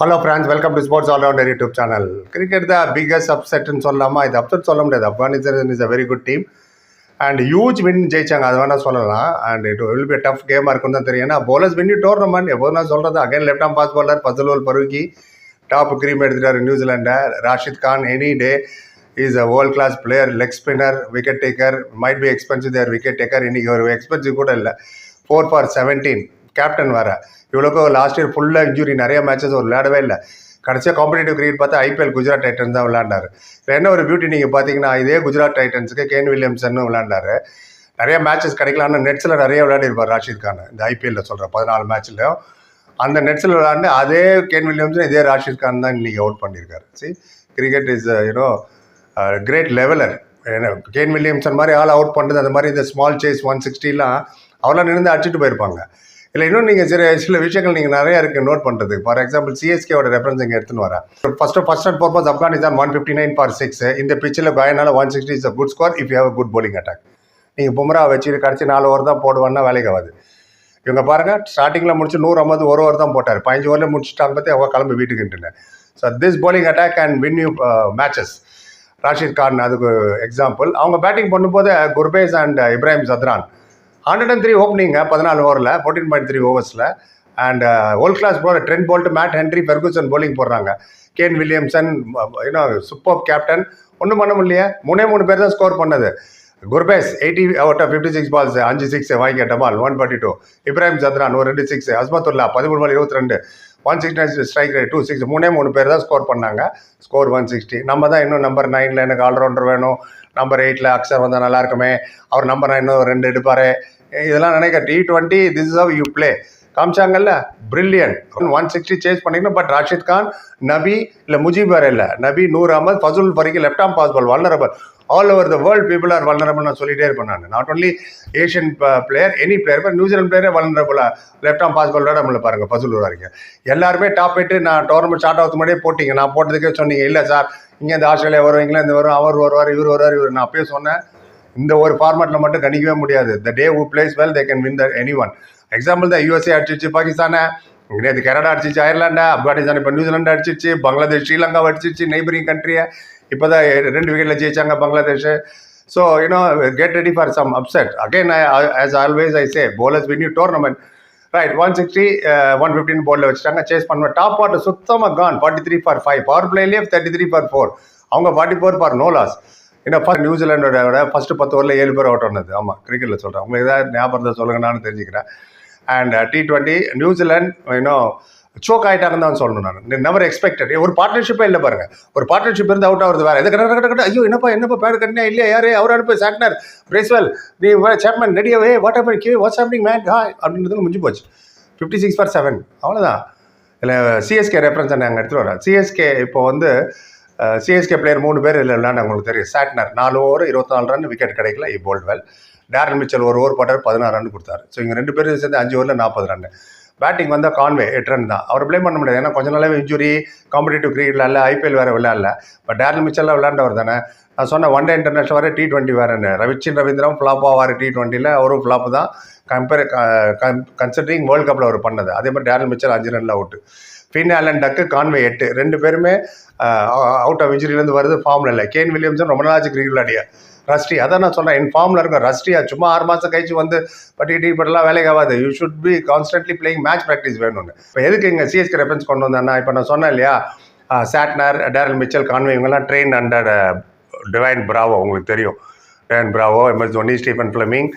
Hello friends welcome to sports allrounder YouTube channel cricket தான் biggest அப்செட்னு சொல்லலாமா இது அப்செட் சொல்ல முடியாது. Afghanistan is a very good team and huge win ஜெயிச்சாங்க அது வேணால் சொல்லலாம். And it will be tough கேமாக இருக்குன்னு தான் தெரியும். ஏன்னா போலர்ஸ் வின் டோர்னமெண்ட் எப்போது நான் சொல்கிறது again left arm fast bowler Fazalhaq Farooqi top cream எடுத்துட்டார் நியூசிலாண்டை Rashid Khan any day is a world class player leg spinner wicket taker might be expensive there wicket taker இன்னைக்கு ஒரு expensive கூட இல்லை. Four for seventeen captain வேறு. இவ்வளோக்கும் last year ஃபுல்லாக injury நிறைய matches ஒரு விளையாடவே இல்லை. கடைசியாக காம்படிட்டிவ் கிரிக்கெட் பார்த்தா ஐபிஎல் குஜராத் டைட்டன்ஸ் தான் விளையாண்டார். இதில் என்ன ஒரு பியூட்டி நீங்கள் பார்த்தீங்கன்னா இதே குஜராத் டைட்டன்ஸுக்கு கேன் வில்லியம்சன் விளையாண்டார். நிறைய மேட்சஸ் கிடைக்கலான்னு நெட்ஸில் நிறைய விளையாடிருப்பார் ராஷித் கான் இந்த ஐபிஎல்ல சொல்கிறேன் பதினாலு மேட்ச்லையும் அந்த நெட்ஸில் விளையாண்டு அதே கேன் வில்லியம்ஸும் இதே ராஷித் கான் தான் இன்றைக்கி அவுட் பண்ணியிருக்காரு see cricket is you know great leveller ஏன்னா கேன் வில்லியம்சன் மாதிரி ஆள் அவுட் பண்ணுறது அந்த மாதிரி இந்த ஸ்மால் சேஸ் ஒன் சிக்ஸ்டிலாம் அவெல்லாம் நின்று அடிச்சுட்டு போயிருப்பாங்க. இல்லை இன்னும் நீங்கள் சில சில விஷயங்கள் நீங்கள் நிறைய இருக்குது நோட் பண்ணுறது ஃபார் எக்ஸாம்பிள் சிஎஸ்கேவோட ரெஃபரன்ஸ் இங்கே எடுத்துன்னு வரேன். First first and purpose Afghanistan one fifty nine for six இந்த பிச்சில் பயனால் one sixty is a good score if you have good bowling attack நீங்கள் பும்ரா வச்சு கடைசி நாலு ஓவர் தான் போடுவான்னா வேலைக்கு ஆகாது. இவங்க பாருங்கள் ஸ்டார்டிங்கில் முடிச்சு நூறு ஐம்பது ஒரு ஓவர் தான் போட்டார். பதினஞ்சு ஓவரில் முடிச்சுட்டாங்க பற்றி அவங்க கிளம்பி வீட்டுக்குன்ட்டுன்னு so this bowling attack and win you matches Rashid Khan அதுக்கு எக்ஸாம்பிள் அவங்க பேட்டிங் பண்ணும்போது Gurbaz and Ibrahim Zadran hundred and three ஓப்பனிங்க பதினாலு ஓவரில் ஃபோர்டீன் பாயிண்ட் த்ரீ ஓவர்ஸில் அண்ட் வேர்ல்ட் கிளாஸ் போகிற Trent Boult Matt Henry Ferguson bowling போடுறாங்க. Kane Williamson you know super captain ஒன்றும் பண்ண முடியலையே. மூணே மூணு பேர் தான் ஸ்கோர் பண்ணது. Gurbaz eighty out of fifty six balls அஞ்சு சிக்ஸ் வாங்கி ball one forty two Ibrahim Zadran ஒரு ரெண்டு சிக்ஸ் அஸ்மத்துல்லா பதிமூணு பால் இருபத்தி ரெண்டு one sixty strike rate two six மூணே மூணு பேர் தான் ஸ்கோர் பண்ணாங்க. ஸ்கோர் ஒன் சிக்ஸ்டி நம்ம தான் இன்னும் நம்பர் நைனில் எனக்கு ஆல்ரவுண்டர் வேணும். நம்பர் எயிட்டில் அக்ஷர் வந்தால் நல்லா இருக்குமே. அவர் நம்பர் நைன் ரெண்டு எடுப்பார். இதெல்லாம் நினைக்க T twenty this is how you play காமிச்சாங்கல்ல? Brilliant one sixty chase பண்ணிக்கணும். பட் ராஷித் கான் நபி இல்லை முஜீப் வேற இல்லை. நபி நூர் அஹமத் ஃபசுல் வரைக்கும் left arm pace ball all over the world people are vulnerable நான் சொல்லிட்டே இருப்பேன் uh, நான். Not only Asian player any player but New Zealand பிளேயரே வல்னரபிளா லெஃப்ட் ஆம் பாஸ் பால் நம்மள பாருங்க ஃபசுல் வரைக்கும் எல்லாருமே டாப் எட்டு நான் டோர்னமெண்ட் ஸ்டார்ட் ஆகுது முன்னாடியே போட்டிங்க. நான் போட்டதுக்கே சொன்னீங்க இல்லை சார் இங்கே இந்த ஆஸ்திரேலியா வரும் இங்கிலாந்து வரும் அவர் வருவார் இவர் வருவார் இவர் நான் அப்பயே சொன்னேன் இந்த ஒரு ஃபார்மேட்டில் மட்டும் கணிக்கவே முடியாது. The day who plays well they can win the any one example தான் யூஎஸ்ஏ அடிச்சிச்சு பாகிஸ்தானை. நேற்று கனடா அடிச்சிச்சு அயர்லாண்டா. ஆப்கானிஸ்தான் இப்போ நியூசிலாண்டு அடிச்சிச்சு பங்களாதேஷ் ஸ்ரீலங்கா அடிச்சிச்சு நெய்பரிங் கண்ட்ரியை இப்போ தான் ரெண்டு விக்கெட்டில் ஜெயிச்சாங்க Bangladesh. So you know get ready for some upset again as always I say bowlers win you tournament right one sixty one fifteen போர்டில் வச்சுட்டாங்க. சேஸ் பண்ணுவேன். டாப் ஆர்டர் சுத்தமாக gone forty three for five power பிளேலேயே thirty three for four அவங்க forty four for no loss ஏன்னா first நியூசிலாண்டோட first பத்து ஓவரில் ஏழு பேர் அவுட் ஆனது. ஆமாம் கிரிக்கெட்டில் சொல்கிறேன் உங்களுக்கு ஏதாவது ஞாபகத்தை சொல்லுங்க நான் தெரிஞ்சுக்கிறேன். And T uh, twenty New Zealand இன்னும் சோக் ஆகிட்டாங்கன்னு தான் சொல்லணும் நான். நெவர் எக்ஸ்பெக்டட் ஒரு பார்ட்னர்ஷிப்பே இல்லை பாருங்க. ஒரு பார்ட்னர்ஷிப் இருந்து அவுட் ஆகுது வேறு. எது கட்ட கட்ட கட்ட ஐயோ என்னப்பா என்னப்பா பேர் கட்டினா இல்லையா யாரு அவர் அனுப்பி சாட்னர் பிரேஸ்வெல் நீ சேப்மேன் ரெடியாவே வாட் ஹேப்பன் கியூ வாட்ஸ் ஹேப்பனிங் மேன் ஹாய் அப்படின்றது முடிஞ்சு போச்சு. ஃபிஃப்டி சிக்ஸ் ஃபார் செவன் அவ்வளோதான் இல்லை சிஎஸ்கே ரெஃபரன்ஸ் நாங்கள் எடுத்துகிட்டு வரோம் சிஎஸ்கே இப்போ வந்து சிஎஸ்கே பிளேயர் மூணு பேர் இல்லை விளையாண்டு உங்களுக்கு தெரியும். சாட்னர் நாலு ஓவர் இருபத்தாலு ரன் விக்கெட் கிடைக்கல. இ போல்ட்வெல் டேரன் மிச்சல் ஒரு ஓவர் போட்டார் பதினாறு ரன் கொடுத்தாரு. ஸோ இங்கே ரெண்டு பேரும் சேர்ந்து அஞ்சு ஓவரில் நாற்பது ரன் பேட்டிங் வந்தால் கான்வே எட்டு ரன் தான். அவர் ப்ளேம் பண்ண முடியாது. ஏன்னா கொஞ்ச நாளாகவே இன்ஜுரி காம்படிட்டிவ் கிரிக்கெட் இல்லை ஐபிஎல் வேறு விளையாடல. இப்போ டேரன் மிச்சல்லாம் விளையாண்டவர் தானே. நான் சொன்ன ஒன் டே இன்டர்நேஷனல் வேறு டி டுவெண்ட்டி வேறுன்னு. ரவிச்சின் ரவீந்திரம் ஃப்ளாப் ஆவார் டி டுவெண்ட்டியில் அவரும் ஃப்ளாப் தான். கம்பேர் கன்சிடரிங் வேர்ல்ட் கப்பில் அவர் பண்ணது. அதே மாதிரி டேரல் மிச்சல் அஞ்சு Ranil out Finn Allen duck Conway எட்டு. ரெண்டு பேருமே அவுட் ஆஃப் இன்ஜுரியிலேருந்து வருது ஃபார்மில் இல்லை கேன் வில்லியம்ஸும் ரொம்ப நாளாச்சு கிரிக்கெட் விளையாடியா. ரஸ்டி அதான் நான் சொல்கிறேன் என் ஃபார்மில் இருக்கும். ரஸ்டியா சும்மா ஆறு மாதம் கழிச்சு வந்து பட்டி டீ பட்டெல்லாம் வேலைக்கு ஆகாது. You should be constantly playing match practice வேணும்னு. இப்போ எதுக்கு இங்கே சிஎஸ்கே ரெஃபரன்ஸ் கொண்டு வந்தேன்னா இப்போ நான் சொன்னேன் இல்லையா? சாட்னர் டேரல் மிச்சல் கான்வே இவங்கெல்லாம் ட்ரெயின் அண்டர் டிவைன் பிராவோ உங்களுக்கு தெரியும். Dwayne Bravo MS Dhoni Stephen Fleming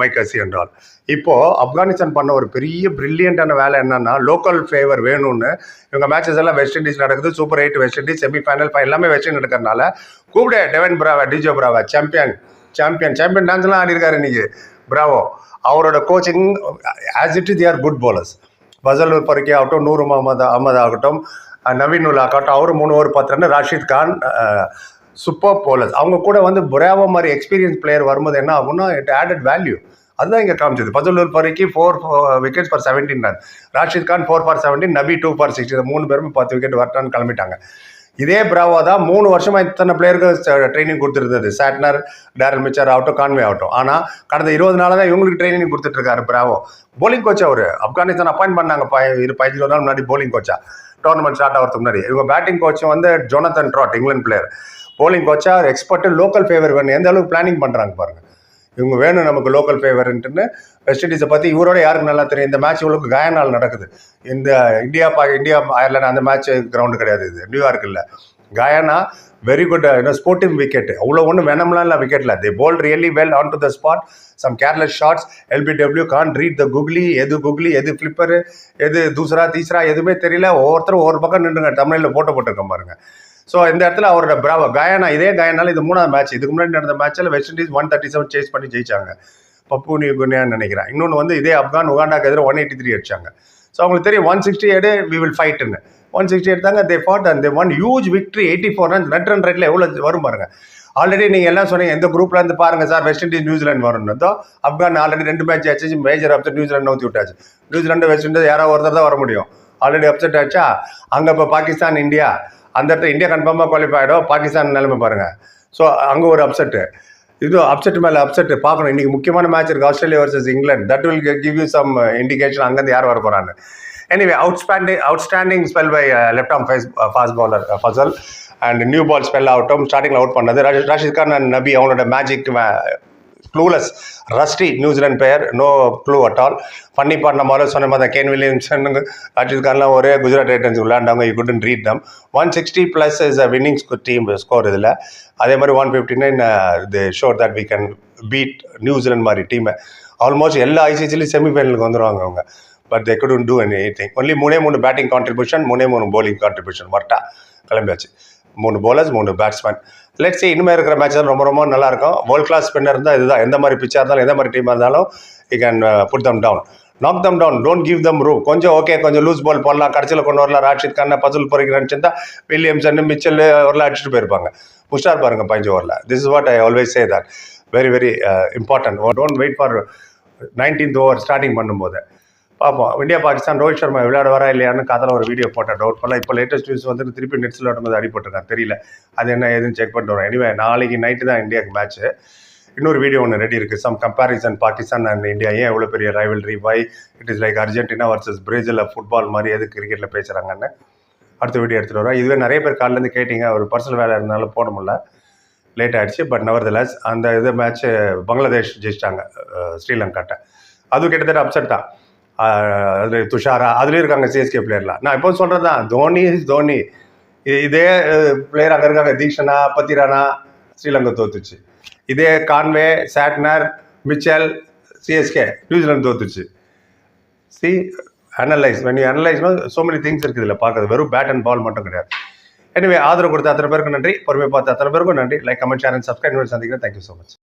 Mike Hussey என்றால் இப்போது ஆப்கானிஸ்தான் பண்ண ஒரு பெரிய பிரில்லியண்டான வேலை என்னென்னா லோக்கல் ஃபேவர் வேணும்னு. இவங்க மேட்சஸ் எல்லாம் வெஸ்ட் இண்டீஸ் நடக்குது super eight West Indies semi final எல்லாமே வெஸ்ட் இண்டீஸ் நடக்கிறதுனால கூப்பிடே Dwayne Bravo DJ Bravo champion champion champion டான்ஸ்லாம் ஆடிருக்காரு இன்னைக்கு. பிராவோ அவரோட coaching as it is are good bowlers Fazalhaq Farooqi ஆகட்டும் நூறு முகமது அகமது ஆகட்டும் நவீன் உல் ஆகட்டும் அவரும் மூணு ஓவர் பத்து run Rashid Khan uh, super bowlers அவங்க கூட வந்து புராவோ மாதிரி எக்ஸ்பீரியன்ஸ் பிளேயர் வரும்போது என்ன ஆகும்னா இட் ஆடட் வேல்யூ அதுதான் இங்கே காமிச்சது. Fazalhaq Farooqi four wickets for seventeen run Rashid Khan four for seventeen Nabi two for sixty மூணு பேருமே பத்து விக்கெட் வரட்டான்னு கிளம்பிட்டாங்க. இதே பிராவோ தான் மூணு வருஷமாக இத்தனை பிளேயருக்கு ட்ரைனிங் கொடுத்துருந்தது. சாட்னர் டேரல் மிச்சர் ஆகட்டும் கான்வே ஆகட்டும். ஆனால் கடந்த இருபது நாளாக தான் இவங்களுக்கு ட்ரைனிங் கொடுத்துட்ருக்காரு பிராவோ போலிங் கோச் அவர். ஆப்கானிஸ்தான் அப்பாயின்ட் பண்ணாங்க. ப இரு பதினஞ்சு நாள் முன்னாடி போலிங் கோச்சா டோர்னமெண்ட் ஸ்டார்ட் ஆகிறதுக்கு முன்னாடி. இவங்க பேட்டிங் கோச்சும் வந்து Jonathan Trott England player bowling கோச்சா எக்ஸ்பர்ட்டு லோக்கல் ஃபேவர் வேணும். எந்த அளவுக்கு பிளானிங் பண்ணுறாங்க பாருங்கள் இவங்க வேணும் நமக்கு லோக்கல் ஃபேவர்ன்ட்டுன்னு வெஸ்ட் இண்டீஸை பற்றி இவரோட யாருக்கு நல்லா தெரியும்? இந்த மேட்ச் இவ்வளோக்கு கயானால் நடக்குது. இந்த இந்தியா பா இந்தியா அயர்லாந்து அந்த மேட்ச் கிரவுண்டு கிடையாது இது. நியூயார்க் இல்லை. கயானா வெரி குட் இன்னும் ஸ்போர்ட்டிங் விக்கெட் அவ்வளோ ஒன்றும் வேணம்லாம் இல்லை விக்கெட்டில் they bowl really well on to the spot some careless shots LBW can't read the googly எது குக்லி எது ஃப்ளிப்பரு எது தூசரா தீசரா எதுவுமே தெரியல. ஒவ்வொருத்தரும் ஒவ்வொரு பக்கம் நின்றுங்க. தமிழில் போட்டோ போட்டிருக்கோம் பாருங்கள் ஸோ இந்த இடத்துல அவரோட பிராவோ கயானா இதே கயானால இது மூணாவது மேட்ச் இதுக்கு முன்னாடி நடந்த மேட்ச்சில் West Indies one thirty seven chase பண்ணி ஜெயிச்சாங்க. பப்பு நியூகுனியான்னு நினைக்கிறேன். இன்னொன்று வந்து இதே ஆப்கான் உகாண்டாக்கு எதிராக ஒன் எயிட்டி த்ரீ அடிச்சாங்க. ஸோ அவங்களுக்கு தெரியும் ஒன் சிக்ஸ்டி எடு வி வில் ஃபைட்டுன்னு ஒன் சிக்ஸ்டி எடுத்தாங்க they fought and they won huge victory eighty four runs net run ரேட்டில் எவ்வளோ வரும் பாருங்க. ஆல்ரெடி நீங்கள் எல்லாம் சொன்னீங்க எந்த குரூப்ல இருந்து பாருங்க sir West Indies New Zealand வரணுன்றதோ Afghan already ரெண்டு மேட்ச் ஆச்சு மேஜர் அப்செட் நியூசிலாண்ட் ஊற்றி விட்டாச்சு. நியூசிலாண்டு வெஸ்ட் இண்டீஸ் யாராவது ஒருத்தர் தான் வர முடியும். ஆல்ரெடி அப்செட் ஆச்சா? அங்கே இப்போ பாகிஸ்தான் இந்தியா. அந்த இடத்துல இந்தியா கன்ஃபார்மாக குவாலிஃபை ஆகிடும் பாகிஸ்தான் நிலைமை பாருங்கள் ஸோ அங்கே ஒரு அப்செட்டு இது அப்செட் மேலே அப்செட் பார்க்கணும். இன்னைக்கு முக்கியமான மேட்ச் இருக்குது Australia versus England that will give you some indication அங்கேருந்து யார் வர போறான்னு. Anyway outstanding outstanding spell by left arm pace fast bowler Fazal and new ball spell ஆகட்டும் ஸ்டார்டிங்கில் அவுட் பண்ணது. ராஷித் ராஷித் கான் அண்ட் நபி அவனோட magic clueless rusty New Zealand பெயர் no clue at all funny part நம்ம சொன்ன மாதிரி கேன் வில்லியம்சன் ராஷித் கான்லாம் ஒரே Gujarat Titans விளையாண்டவங்க you couldn't read them one sixty plus is a winning team score இதில். அதே மாதிரி ஒன் ஃபிஃப்டி நைன் இது sure that we can beat New Zealand மாதிரி டீமை ஆல்மோஸ்ட் எல்லா ஐசிசிலையும் செமிஃபைனலுக்கு வந்துடுவாங்க அவங்க. But they couldn't do anything only மூணே மூணு பேட்டிங் கான்ட்ரிபியூஷன் மூணே மூணு போலிங் கான்ட்ரிபியூஷன் மட்டா. கிளம்பியாச்சு. மூணு போலர்ஸ் மூணு பேட்ஸ்மேன் லெட்ஸ் இனிமேல் இருக்கிற மேட்ச் ரொம்ப ரொம்ப நல்லா இருக்கும் வேர்ல்ட் கிளாஸ் ஸ்பின்னர் இருந்தால் இதுதான். எந்த மாதிரி பிச்சாக இருந்தாலும் எந்த மாதிரி டீமாக இருந்தாலும் you can put them down knock them down don't give them room கொஞ்சம் ஓகே கொஞ்சம் லூஸ் பால் போடலாம். கடைசியில் கொண்டு வரலாம். ராஷித் கான பசுல் பொறிக்கிறான்னு இருந்தால் வில்லியம்சன் மிச்சல் ஓவரில் அடிச்சுட்டு போயிருப்பாங்க. புஷ்டார் பாருங்க பஞ்சு ஓவரில் this is what I always say that very very important don't wait for nineteenth over starting பண்ணும்போது. பார்ப்போம் இந்தியா பாகிஸ்தான் ரோஹித் சர்மா விளையாடுவாரா இல்லையான்னு காதில் ஒரு வீடியோ போட்டேன் டவுட் பண்ணலாம் இப்போ லேட்டஸ்ட் நியூஸ் வந்து திருப்பி நெட்ஸில் விடும்போது அடிபட்டுருக்கான் தெரியல. அது என்ன ஏதுன்னு செக் பண்ணிட்டு வரேன் எனிவே நாளைக்கு நைட்டு தான் இந்தியாவுக்கு மேட்ச்சு இன்னொரு வீடியோ ஒன்று ரெடி இருக்குது some comparison Pakistan and India ஏன் எவ்வளோ பெரிய rivalry why it is like Argentina versus Brazil football மாதிரி எது கிரிக்கெட்டில் பேசுகிறாங்கன்னு அடுத்த வீடியோ எடுத்துகிட்டு வரேன் இதுவே நிறைய பேர் காலிலேருந்து கேட்டிங்க. ஒரு பர்சனல் வேலை இருந்தாலும் போட முடியல. லேட் ஆகிடுச்சு பட் நவர் அந்த இது மேட்ச்சு பங்களாதேஷ் ஜெயிச்சிட்டாங்க ஸ்ரீலங்காட்ட. அதுவும் கிட்டத்தட்ட அப்செட் தான். அதில் அது துஷாரா அதுலேயும் இருக்காங்க சிஎஸ்கே பிளேயர்லாம் நான் இப்போ சொல்கிறது தான் தோனி. இஸ் தோனி இதே பிளேயர் அங்கே இருக்காங்க. தீக்ஷனா பத்திரானா ஸ்ரீலங்கா தோத்துச்சு. இதே Conway Santner Mitchell CSK New Zealand தோத்துச்சு. See analyse when you analyse no many things இருக்குது இல்லை பார்க்குறது. வெறும் பேட் அண்ட் பால் மட்டும் கிடையாது. எனவே ஆதரவு கொடுத்த அத்தனை பேருக்கும் நன்றி. பொறுமை பார்த்த அத்தனை பேருக்கும் நன்றி. Like comment share and subscribe சந்திக்கிறேன். Thank you so much